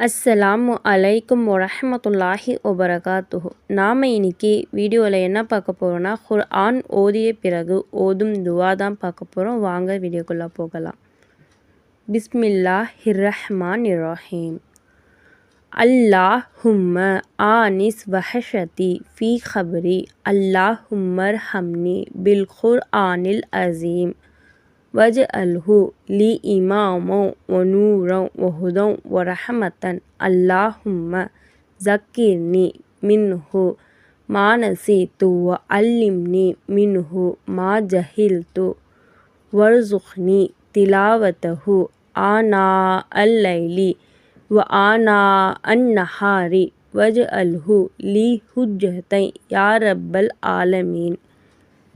அஸ்ஸலாமு அலைக்கும் வரஹ்மத்துல்லாஹி ஒபரகாத்துஹு நாம் இன்னைக்கு வீடியோவில் என்ன பார்க்க போகிறோன்னா ஆண் ஓதிய பிறகு ஓதும் துவா தான் பார்க்க போகிறோம் வாங்க வீடியோக்குள்ளே போகலாம். பிஸ்மில்லா ஹிர்ரஹ்மான் இரஹீம் அல்லாஹும்ம ஆனிஸ் வஹஷதி ஃபி அல்லாஹ் ஹும்மர் ஹம்னி பில் குர்ஆனில் அசீம் வஜ் அல்ஹூ லி இமாமோ ஒனூரம் ஒஹுதம் ஒரஹமத்தன் அல்லாஹும்ம ஜக்கிர்னி மின்ஹூ மானசி துவ அல்லிம்னி மின்ஹூ மா ஜஹில் து வர்சுஹ்னி திலாவத்தஹு ஆனா அல்லைலி வ ஆனா அந்நஹாரி வஜ் அல்ஹு லி ஹுஜ்ஜத்தை யாரப்பல் ஆலமீன்.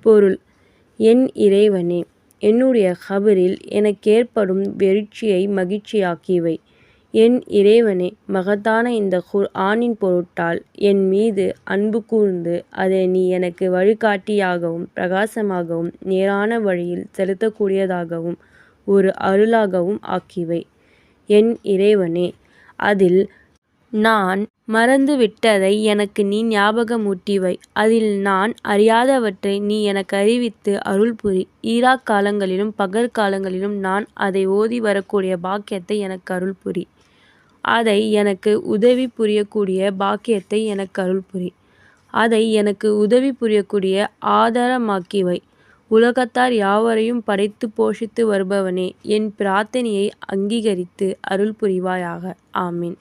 பொருள் என் இறைவனே என்னுடைய கபரில் எனக்கேற்படும் வெறிச்சியை மகிழ்ச்சியாக்கிவை என் இறைவனே மகத்தான இந்த குர் ஆணின் பொருட்டால் என் மீது அன்பு கூர்ந்து அதை நீ எனக்கு வழிகாட்டியாகவும் பிரகாசமாகவும் நேரான வழியில் செலுத்தக்கூடியதாகவும் ஒரு அருளாகவும் ஆக்கிவை என் இறைவனே அதில் நான் மறந்துவிட்டதை எனக்கு நீ ஞாபகமூட்டிவை. அதில் நான் அறியாதவற்றை நீ எனக்கு அறிவித்து அருள் புரி ஈராக் காலங்களிலும் பகற்காலங்களிலும் நான் அதை ஓதி வரக்கூடிய பாக்கியத்தை எனக்கு அருள் புரி அதை எனக்கு உதவி புரியக்கூடிய பாக்கியத்தை எனக்கு அருள் புரி அதை எனக்கு உதவி புரியக்கூடிய ஆதாரமாக்கிவை. உலகத்தார் யாவரையும் படைத்து போஷித்து வருபவனே என் பிரார்த்தனையை அங்கீகரித்து அருள் புரிவாயாக ஆமீன்.